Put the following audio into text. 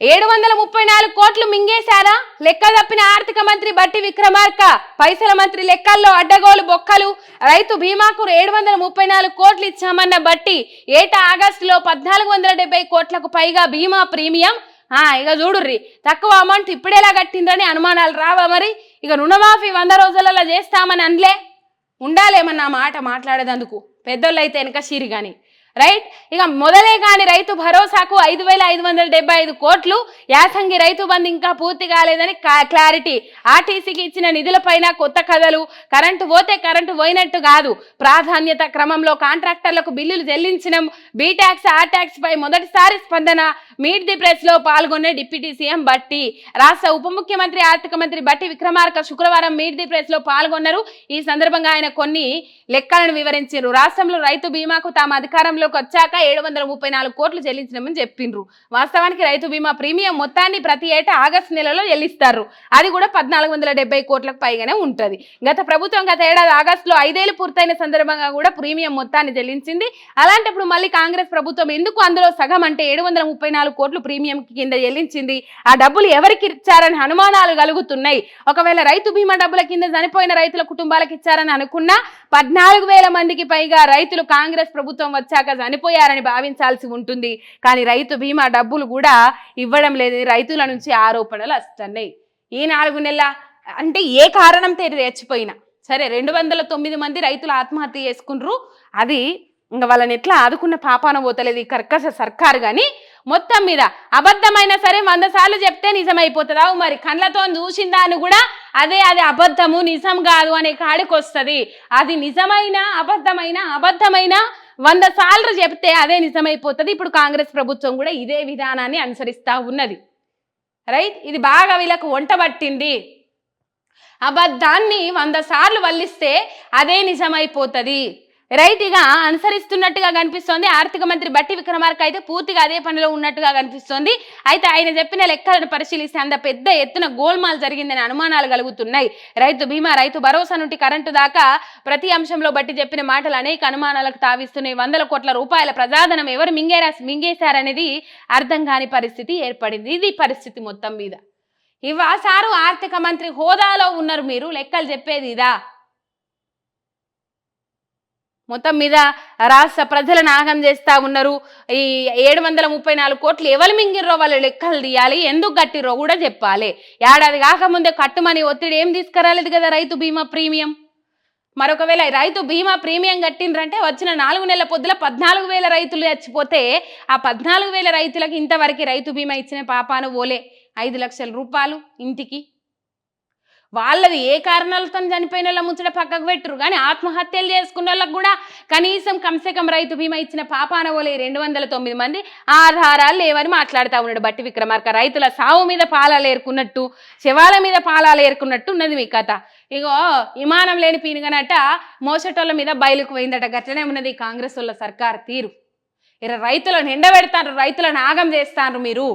ఏడు వందల ముప్పై నాలుగు కోట్లు మింగేశారా? లెక్క తప్పిన ఆర్థిక మంత్రి బట్టి విక్రమార్క పైసల మంత్రి లెక్కల్లో అడ్డగోలు బొక్కలు. రైతు బీమాకు ఏడు వందల ముప్పై నాలుగు కోట్లు ఇచ్చామన్న బట్టి ఏటా ఆగస్టులో పద్నాలుగు వందల డెబ్బై కోట్లకు పైగా బీమా ప్రీమియం? ఆ ఇక చూడుర్రి తక్కువ అమౌంట్ ఇప్పుడేలా కట్టిండ్రని అనుమానాలు రావా మరి? ఇక రుణమాఫీ వంద రోజులలో చేస్తామని అనలే. ఉండాలేమన్నా మాట మాట్లాడేదందుకు? పెద్దోళ్ళు అయితే వెనక షీరి కానీ రైట్? ఇక మొదలే కాని రైతు భరోసాకు ఐదు వేల ఐదు వందల డెబ్బై ఐదు కోట్లు. యాసంగి రైతు బంధు ఇంకా పూర్తి కాలేదని క్లారిటీ. ఆర్టీసీకి ఇచ్చిన నిధులపైన కొత్త కథలు. కరెంటు పోతే కరెంటు పోయినట్టు కాదు. ప్రాధాన్యత క్రమంలో కాంట్రాక్టర్లకు బిల్లులు చెల్లించడం. బీటాక్స్ ఆర్ ట్యాక్స్ పై మొదటిసారి స్పందన. మీట్ ది ప్రెస్లో పాల్గొనే డిప్యూటీ సీఎం బట్టి. రాష్ట్ర ఉప ముఖ్యమంత్రి ఆర్థిక మంత్రి బట్టి విక్రమార్క శుక్రవారం మీట్ ది ప్రెస్లో పాల్గొన్నారు. ఈ సందర్భంగా ఆయన కొన్ని లెక్కలను వివరించారు. రాష్ట్రంలో రైతు బీమాకు తాము అధికారంలోకి వచ్చాక ఏడు వందల ముప్పై నాలుగు కోట్లు చెల్లించినామని చెప్పిండ్రు. వాస్తవానికి రైతు బీమా ప్రీమియం మొత్తాన్ని ప్రతి ఏటా ఆగస్టు నెలలో చెల్లిస్తారు. అది కూడా పద్నాలుగు వందల డెబ్బై కోట్లకు పైగానే ఉంటుంది. గత ప్రభుత్వం గత ఏడాది ఆగస్టులో ఐదేళ్ళు పూర్తయిన సందర్భంగా కూడా ప్రీమియం మొత్తాన్ని చెల్లించింది. అలాంటప్పుడు మళ్ళీ కాంగ్రెస్ ప్రభుత్వం ఎందుకు అందులో సగం అంటే ఏడు వందల ముప్పై నాలుగు కోట్లు ప్రీమియం కింద చెల్లించింది? ఆ డబ్బులు ఎవరికి ఇచ్చారని అనుమానాలు కలుగుతున్నాయి. ఒకవేళ రైతు బీమా డబ్బుల కింద చనిపోయిన రైతుల కుటుంబాలకు ఇచ్చారని అనుకున్నా పద్నాలుగు వేల మందికి పైగా రైతులు కాంగ్రెస్ ప్రభుత్వం వచ్చాక చనిపోయారని భావించాల్సి ఉంటుంది. కానీ రైతు బీమా డబ్బులు కూడా ఇవ్వడం లేదు రైతుల నుంచి ఆరోపణలు వస్తున్నాయి. ఈ నాలుగు నెలల అంటే ఏ కారణం తేరి రెచ్చిపోయినా సరే రెండు వందల తొమ్మిది మంది రైతులు ఆత్మహత్య చేసుకున్నారు అది ఇంకా వాళ్ళని ఎట్లా ఆదుకున్న పాపాన పోతలేదు ఈ కర్కశ సర్కారు కానీ మొత్తం మీద అబద్ధమైనా సరే వంద సార్లు చెప్తే నిజమైపోతుందా. మరి కళ్ళతో చూసిందా అని కూడా అదే అది అబద్ధము నిజం కాదు అనే కాడికి వస్తుంది అది నిజమైన అబద్ధమైన అబద్ధమైన వంద సార్లు చెప్తే అదే నిజమైపోతుంది. ఇప్పుడు కాంగ్రెస్ ప్రభుత్వం కూడా ఇదే విధానాన్ని అనుసరిస్తూ ఉన్నది. రైట్? ఇది బాగా వీళ్ళకు వంట పట్టింది. అబద్ధాన్ని వంద సార్లు వల్లిస్తే అదే నిజమైపోతుంది. రైతుగా అనుసరిస్తున్నట్టుగా కనిపిస్తోంది. ఆర్థిక మంత్రి బట్టి విక్రమార్క అయితే పూర్తిగా అదే పనిలో ఉన్నట్టుగా కనిపిస్తోంది. అయితే ఆయన చెప్పిన లెక్కలను పరిశీలిస్తే అంత పెద్ద ఎత్తున గోల్మాల్ జరిగిందని అనుమానాలు కలుగుతున్నాయి. రైతు బీమా రైతు భరోసా నుండి కరెంటు దాకా ప్రతి అంశంలో బట్టి చెప్పిన మాటలు అనేక అనుమానాలకు తావిస్తున్నాయి. వందల కోట్ల రూపాయల ప్రజాధనం ఎవరు మింగేరా మింగేశారనేది అర్థం కాని పరిస్థితి ఏర్పడింది. ఇది పరిస్థితి మొత్తం మీద. ఇవా సారు ఆర్థిక మంత్రి హోదాలో ఉన్నారు మీరు. లెక్కలు చెప్పేది ఇదా? మొత్తం మీద రాష్ట్ర ప్రజలను ఆగం చేస్తా ఉన్నారు. ఈ ఏడు వందల ముప్పై నాలుగు కోట్లు ఎవరు మింగిర్రో వాళ్ళు లెక్కలు తీయాలి ఎందుకు కట్టిర్రో కూడా చెప్పాలి. ఏడాది కాకముందే కట్టుమని ఒత్తిడి ఏం తీసుకురాలేదు కదా రైతు బీమా ప్రీమియం? మరొకవేళ రైతు బీమా ప్రీమియం కట్టిండ్రంటే వచ్చిన నాలుగు నెలల పొద్దుల పద్నాలుగు వేల రైతులు చచ్చిపోతే ఆ పద్నాలుగు వేల రైతులకు ఇంతవరకు రైతు బీమా ఇచ్చిన పాపాను ఓలే. ఐదు లక్షల రూపాయలు ఇంటికి వాళ్ళది ఏ కారణాలతో చనిపోయిన వాళ్ళ ముచ్చట పక్కకు పెట్టరు కానీ ఆత్మహత్యలు చేసుకున్న వాళ్ళకు కూడా కనీసం కంసెకం రైతు బీమా ఇచ్చిన పాపాన ఓలే రెండు వందల తొమ్మిది మంది ఆధారాలు లేవని మాట్లాడుతూ ఉన్నాడు బట్టి విక్రమార్క. రైతుల సావు మీద పాలాలు ఏరుకున్నట్టు శవాల మీద పాలాలు ఏరుకున్నట్టు ఉన్నది మీ కథ. ఇగో విమానం లేని పీనుగనట మోసటోళ్ళ మీద బయలుకు పోయిందట. గట్లనే ఉన్నది కాంగ్రెస్ వాళ్ళ సర్కార్ తీరు. ఇర రైతులను ఎండబెడతారు రైతులను ఆగం చేస్తారు మీరు.